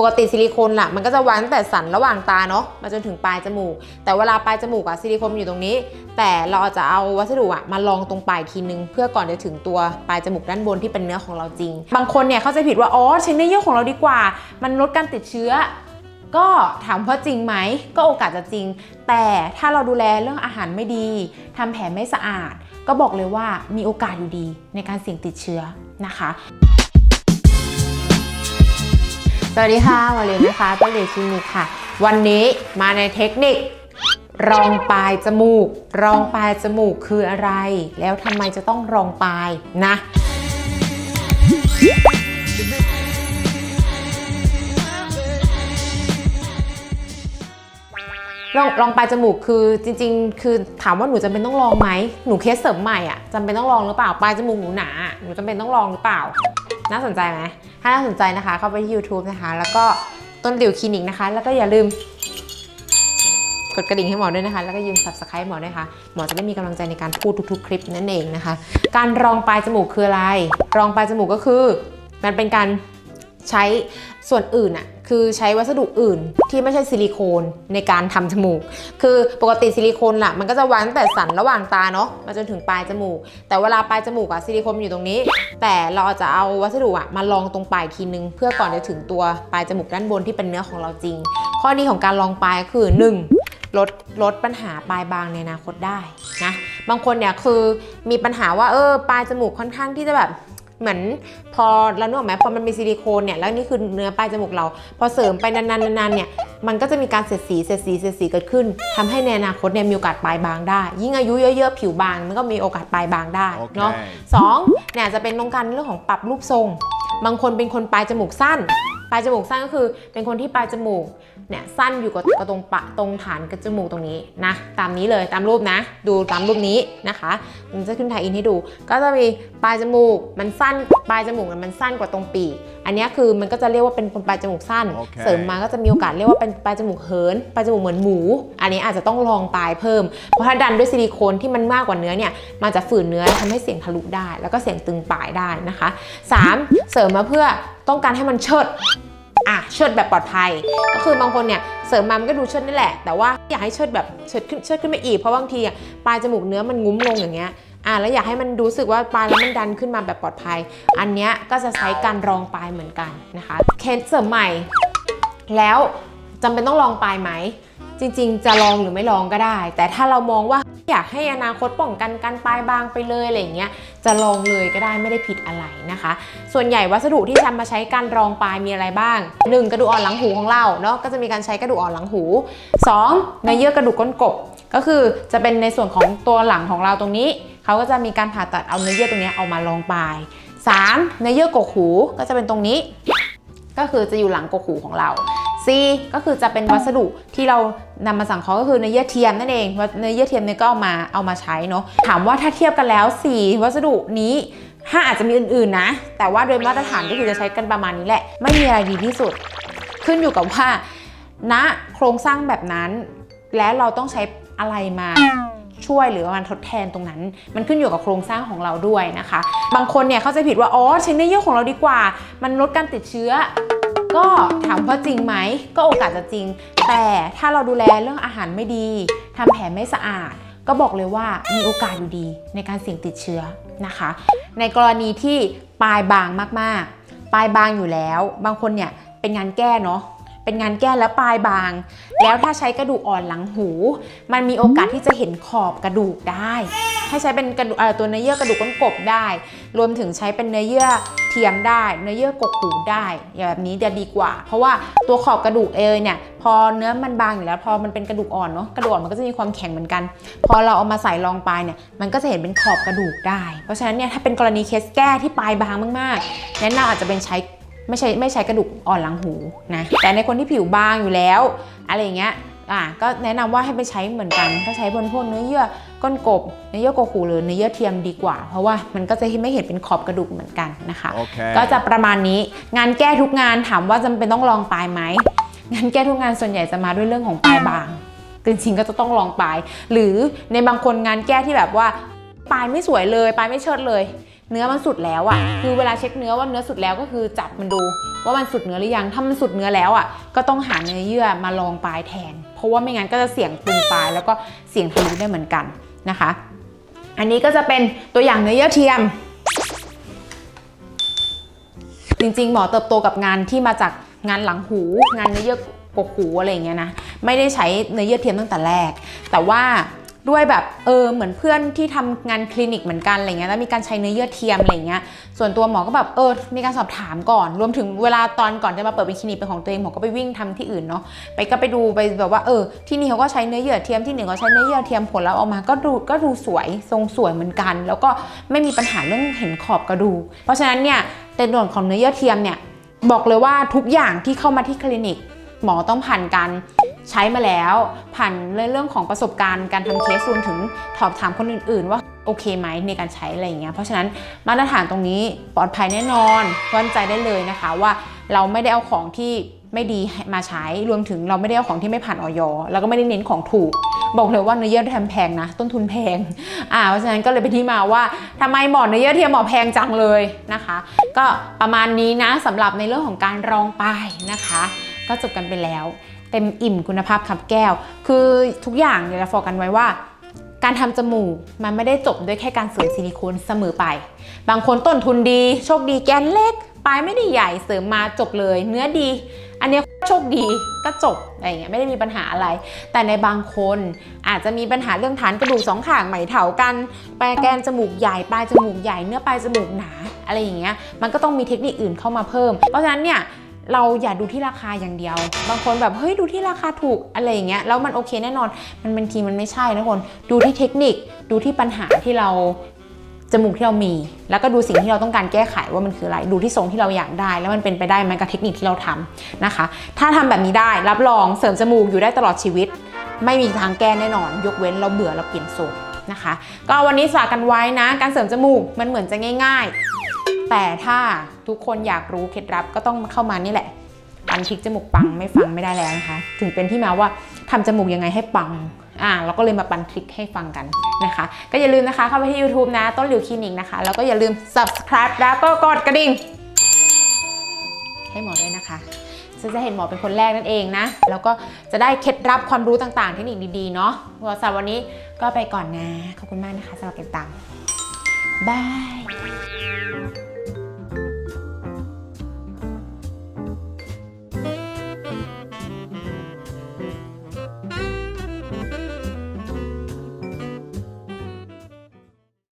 ปกติซิลิโคนล่ะมันก็จะวางตั้งแต่สันระหว่างตาเนาะมาจนถึงปลายจมูก แต่เวลาปลายจมูกอะซิลิโคนมันอยู่ตรงนี้ แต่เราอาจจะเอาวัสดุอะมาลองตรงปลายทีนึง เพื่อก่อนจะถึงตัวปลายจมูกด้านบนที่เป็นเนื้อของเราจริง บางคนเนี่ยเข้าใจผิดว่าอ๋อใช้เนื้อเยื่อของเราดีกว่า มันลดการติดเชื้อก็ถามว่าจริงไหมก็โอกาสจะจริง แต่ถ้าเราดูแลเรื่องอาหารไม่ดีทำแผลไม่สะอาด ก็บอกเลยว่ามีโอกาสอยู่ดีในการเสี่ยงติดเชื้อนะคะ สวัสดีค่ะวาเลนนะคะต้นเลคลินิกค่ะ วันนี้มาในเทคนิค รองปลายจมูก รองปลายจมูกคืออะไร แล้วทำไมจะต้องรองปลายนะลองลองปลายจมูกคือจริง ๆ คือถามว่าหนูจำเป็นต้องลองไหมหนูเคสเสริมใหม่อะจำเป็นต้องลองหรือเปล่าปลายจมูกหนูหนาหนูจำเป็นต้องลองหรือเปล่า น่าสนใจไหม ถ้าน่าสนใจนะคะเข้าไปที่ YouTube นะคะ แล้วก็ต้นดิวคลินิกนะคะ แล้วก็อย่าลืม กดกระดิ่งให้หมอด้วยนะคะ แล้วก็ยืม subscribe หมอด้วยค่ะ หมอจะได้มีกำลังใจในการพูดทุกๆ คลิปนั่นเองนะคะ การรองปลายจมูกคืออะไร รองปลายจมูกก็คือ มันเป็นการ ใช้ส่วนอื่นอะคือใช้วัสดุอื่นที่ไม่ใช่ซิลิโคนในการทำจมูก คือปกติซิลิโคนล่ะมันก็จะวางตั้งแต่สันระหว่างตาเนาะมาจนถึงปลายจมูก แต่เวลาปลายจมูกอะซิลิโคนอยู่ตรงนี้ แต่เราจะเอาวัสดุอะมาลองตรงปลายทีนึง เพื่อก่อนจะถึงตัวปลายจมูกด้านบนที่เป็นเนื้อของเราจริง ข้อดีของการลองปลายก็คือ 1. ลดลดปัญหาปลายบางในอนาคตได้นะบางคนเนี่ยคือมีปัญหาว่าเออปลายจมูกค่อนข้างที่จะแบบ เหมือนพอเราเนื้ออกไหมพอมันมีซิลิโคนเนี่ยแล้วนี่คือเนื้อปลายจมูกเรา พอเสริมไปนานๆนานๆเนี่ยมันก็จะมีการเสียดสีเสียดสีเสียดสีเกิดขึ้นทำให้ในอนาคตเนี่ยมีโอกาสปลายบางได้ ยิ่งอายุเยอะๆผิวบางมันก็มีโอกาสปลายบางได้เนาะสองเนี่ยจะเป็นตรงการเรื่องของปรับรูปทรง บางคนเป็นคนปลายจมูกสั้น ปลายจมูกสั้นก็คือเป็นคนที่ปลายจมูกเนี่ยสั้นอยู่กับกับตรงปะตรงฐานกระจมูกตรงนี้นะตามนี้เลยตามรูปนะ ดูตามรูปนี้นะคะมันจะขึ้นถ่ายอินให้ดู ก็จะมีปลายจมูกมันสั้นปลายจมูกมันสั้นกว่าตรงปีกอันเนี้ยคือมันก็จะเรียกว่าเป็นปลายจมูกสั้นโอเคเสริมมาก็จะมีโอกาสเรียกว่าเป็นปลายจมูกเหินปลายจมูกเหมือนหมู อันนี้อาจจะต้องลองปลายเพิ่มเพราะถ้าดันด้วยซิลิโคนที่มันมากกว่าเนื้อเนี่ยมันจะฝืนเนื้อทำให้เสียงทะลุได้ แล้วก็เสียงตึงปลายได้นะคะ 3. เสริมมาเพื่อต้องการให้มันเชิด อะเชิดแบบปลอดภัย ก็คือบางคนเนี่ยเสริมมามันก็ดูเชิดนี่แหละ แต่ว่าอยากให้เชิดแบบเชิดขึ้นเชิดขึ้นไปอีกเพราะบางทีอะปลายจมูกเนื้อมันงุ้มลงอย่างเงี้ยอะแล้วอยากให้มันรู้สึกว่าปลายแล้วมันดันขึ้นมาแบบปลอดภัย อันเนี้ยก็จะใช้การรองปลายเหมือนกันนะคะเคสเสริมใหม่ แล้วจำเป็นต้องลองปลายไหมจริง ๆ จะลองหรือไม่ลองก็ได้ แต่ถ้าเรามองว่า อยากให้อนาคตป้องกันการปลายบางไปเลยอะไรเงี้ยจะลองเลยก็ได้ไม่ได้ผิดอะไรนะคะ ส่วนใหญ่วัสดุที่ทำมาใช้การรองปลายมีอะไรบ้าง 1. กระดูกอ่อนหลังหูของเราเนาะก็จะมีการใช้กระดูกอ่อนหลังหู 2. เนื้อเยื่อกระดูกก้นกบ ก็คือจะเป็นในส่วนของตัวหลังของเราตรงนี้เขาก็จะมีการผ่าตัดเอาเนื้อเยื่อตรงนี้เอามาลองปลาย 3. เนื้อเยื่อกกหูก็จะเป็นตรงนี้ ก็คือจะอยู่หลังกกหูของเรา C ก็คือจะเป็นวัสดุที่เรานำมาสั่งเคาะก็คือเนื้อเยื่อเทียมนั่นเองว่าเนื้อเยื่อเทียมเนี่ยก็เอามาเอามาใช้เนาะถามว่าถ้าเทียบกันแล้ว 4 วัสดุนี้ห้าอาจจะมีอื่นๆนะ แต่ว่าโดยมาตรฐานก็คือจะใช้กันประมาณนี้แหละ ไม่มีอะไรดีที่สุด ขึ้นอยู่กับว่าณโครงสร้างแบบนั้น แล้วเราต้องใช้อะไรมาช่วยหรือว่ามันทดแทนตรงนั้น มันขึ้นอยู่กับโครงสร้างของเราด้วยนะคะ บางคนเนี่ยเข้าใจผิดว่า อ๋อใช้เนื้อเยื่อของเราดีกว่า มันลดการติดเชื้อ ก็ถามว่าจริงไหม ก็โอกาสจะจริง แต่ถ้าเราดูแลเรื่องอาหารไม่ดีทำแผลไม่สะอาด ก็บอกเลยว่ามีโอกาสอยู่ดีในการเสี่ยงติดเชื้อนะคะ ในกรณีที่ปลายบางมากๆ ปลายบางอยู่แล้ว บางคนเนี่ยเป็นงานแก้เนาะ เป็นงานแก้แล้วปลายบาง แล้วถ้าใช้กระดูกอ่อนหลังหู มันมีโอกาสที่จะเห็นขอบกระดูกได้ให้ใช้เป็นกระดูกตัวเนื้อเยื่อกระดูกก้นกบได้ รวมถึงใช้เป็นเนื้อเยื่อเทียมได้ เนื้อเยื่อกกหูได้อย่างแบบนี้จะดีกว่า เพราะว่าตัวขอบกระดูกเอยเนี่ยพอเนื้อมันบางอยู่แล้ว พอมันเป็นกระดูกอ่อนเนาะกระดูกอ่อนมันก็จะมีความแข็งเหมือนกัน พอเราเอามาใส่รองปลายเนี่ยมันก็จะเห็นเป็นขอบกระดูกได้ เพราะฉะนั้นเนี่ยถ้าเป็นกรณีเคสแก้ที่ปลายบางมากๆแนะนำอาจจะเป็นใช้ ไม่ใช่ไม่ใช้กระดูกอ่อนหลังหูนะ แต่ในคนที่ผิวบางอยู่แล้ว อะไรอย่างเงี้ยอะก็แนะนำว่าให้ไปใช้เหมือนกัน ก็ใช้บนพวกเนื้อเยื่อก้นกบ เนื้อเยื่อกกหูหรือเนื้อเยื่อเทียมดีกว่า เพราะว่ามันก็จะไม่เห็นเป็นขอบกระดูกเหมือนกันนะคะ Okay. ก็จะประมาณนี้งานแก้ทุกงานถามว่าจำเป็นต้องลองปลายไหมงานแก้ทุกงานส่วนใหญ่จะมาด้วยเรื่องของปลายบางจริงๆก็จะต้องลองปลาย หรือในบางคนงานแก้ที่แบบว่าปลายไม่สวยเลย ปลายไม่เชิดเลย เนื้อมันสุดแล้วอะ่ะคือเวลาเช็คเนื้อว่าเนื้อสุดแล้วก็คือจับมันดูว่ามันสุดเนื้อหรือยังถ้ามันสุดเนื้อแล้วอะ่ะก็ต้องหาเนื้อเยื่อมาลองปลายแทน เพราะว่าไม่งั้นก็จะเสี่ยงตึงปลายแล้วก็เสี่ยงทะลุได้เหมือนกันนะคะ อันนี้ก็จะเป็นตัวอย่างเนื้อเยื่อเทียม จริงๆ หมอเติบโตกับงานที่มาจากงานหลังหู งานเนื้อเยื่อกกหูอะไรอย่างเงี้ยนะไม่ได้ใช้เนื้อเยื่อเทียมตั้งแต่แรก แต่ว่า ด้วยแบบเออเหมือนเพื่อนที่ทำงานคลินิกเหมือนกันอะไรเงี้ยแล้วมีการใช้เนื้อเยื่อเทียมอะไรเงี้ยส่วนตัวหมอก็แบบเออมีการสอบถามก่อน รวมถึงเวลาตอนก่อนจะมาเปิดเป็นคลินิกเป็นของตัวเองหมอก็ไปวิ่งทำที่อื่นเนาะไปก็ไปดูไปแบบว่าเออที่นี่เขาก็ใช้เนื้อเยื่อเทียมที่หนึ่งเขาใช้เนื้อเยื่อเทียมผลแล้วออกมาก็ดูก็ดูสวยทรงสวยเหมือนกัน แล้วก็ไม่มีปัญหาเรื่องเห็นขอบกระดูกเพราะฉะนั้นเนี่ยในส่วนของเนื้อเยื่อเทียมเนี่ยบอกเลยว่าทุกอย่างที่เข้ามาที่คลินิกหมอต้องผ่านการ ใช้มาแล้ว ผ่านเรื่องของประสบการณ์การทำเคสรวมถึงสอบถามคนอื่น ๆ ว่าโอเคไหมในการใช้อะไรอย่างเงี้ยเพราะฉะนั้นมาตรฐานตรงนี้ปลอดภัยแน่นอนมั่นใจได้เลยนะคะว่าเราไม่ได้เอาของที่ไม่ดีมาใช้รวมถึงเราไม่ได้เอาของที่ไม่ผ่านออยแล้วก็ไม่ได้เน้นของถูก บอกเลยว่าเนื้อเยื่อเทียมแพงนะ ต้นทุนแพงอ่าเพราะฉะนั้นก็เลยเป็นที่มาว่าทำไมหมอนเนื้อเยื่อเทียมหมอแพงจังเลยนะคะ ก็ประมาณนี้นะสำหรับในเรื่องของการรองป้ายนะคะ ก็จบกันไปแล้ว เต็มอิ่มคุณภาพขับแก้ว คือทุกอย่างเนี่ยเราฟอกกันไว้ว่า การทำจมูกมันไม่ได้จบด้วยแค่การเสริมซิลิโคนเสมอไป บางคนต้นทุนดี โชคดีแกนเล็ก ปลายไม่ได้ใหญ่เสริมมาจบเลย เนื้อดี อันนี้โชคดีก็จบอะไรเงี้ยไม่ได้มีปัญหาอะไร แต่ในบางคนอาจจะมีปัญหาเรื่องฐานกระดูกสองข้างไม่เท่ากันปลายแกนจมูกใหญ่ปลายจมูกใหญ่เนื้อปลายจมูกหนา อะไรอย่างเงี้ยมันก็ต้องมีเทคนิคอื่นเข้ามาเพิ่ม เพราะฉะนั้นเนี่ย เราอย่าดูที่ราคาอย่างเดียว บางคนแบบเฮ้ยดูที่ราคาถูกอะไรอย่างเงี้ยแล้วมันโอเคแน่นอน มันบางทีมันไม่ใช่นะคนดูที่เทคนิคดูที่ปัญหาที่เราจมูกที่เรามี แล้วก็ดูสิ่งที่เราต้องการแก้ไขว่ามันคืออะไร ดูที่ทรงที่เราอยากได้ แล้วมันเป็นไปได้ไหมกับเทคนิคที่เราทำนะคะ ถ้าทำแบบนี้ได้รับรองเสริมจมูกอยู่ได้ตลอดชีวิต ไม่มีทางแก้แน่นอน ยกเว้นเราเบื่อเราเปลี่ยนทรงนะคะ ก็วันนี้ฝากกันไว้นะ การเสริมจมูกมันเหมือนจะง่าย แต่ถ้าทุกคนอยากรู้เคล็ดลับก็ต้องเข้ามานี่แหละปันพริกจมูกปังไม่ฟังไม่ได้แล้วนะคะ ถึงเป็นที่มาว่าทำจมูกยังไงให้ปังอ่าเราก็เลยมาปันพริกให้ฟังกันนะคะ ก็อย่าลืมนะคะเข้าไปที่ YouTube นะ ต้นหลิวคลินิกนะคะ แล้วก็อย่าลืม subscribe แล้วก็กดกระดิ่ง ให้หมอด้วยนะคะจะจะเห็นหมอเป็นคนแรกนั่นเองนะ แล้วก็จะได้เคล็ดลับความรู้ต่างๆ เทคนิคดีๆ เนาะสำหรับวันนี้ก็ไปก่อนนะ ขอบคุณมากนะคะสำหรับติดตามบาย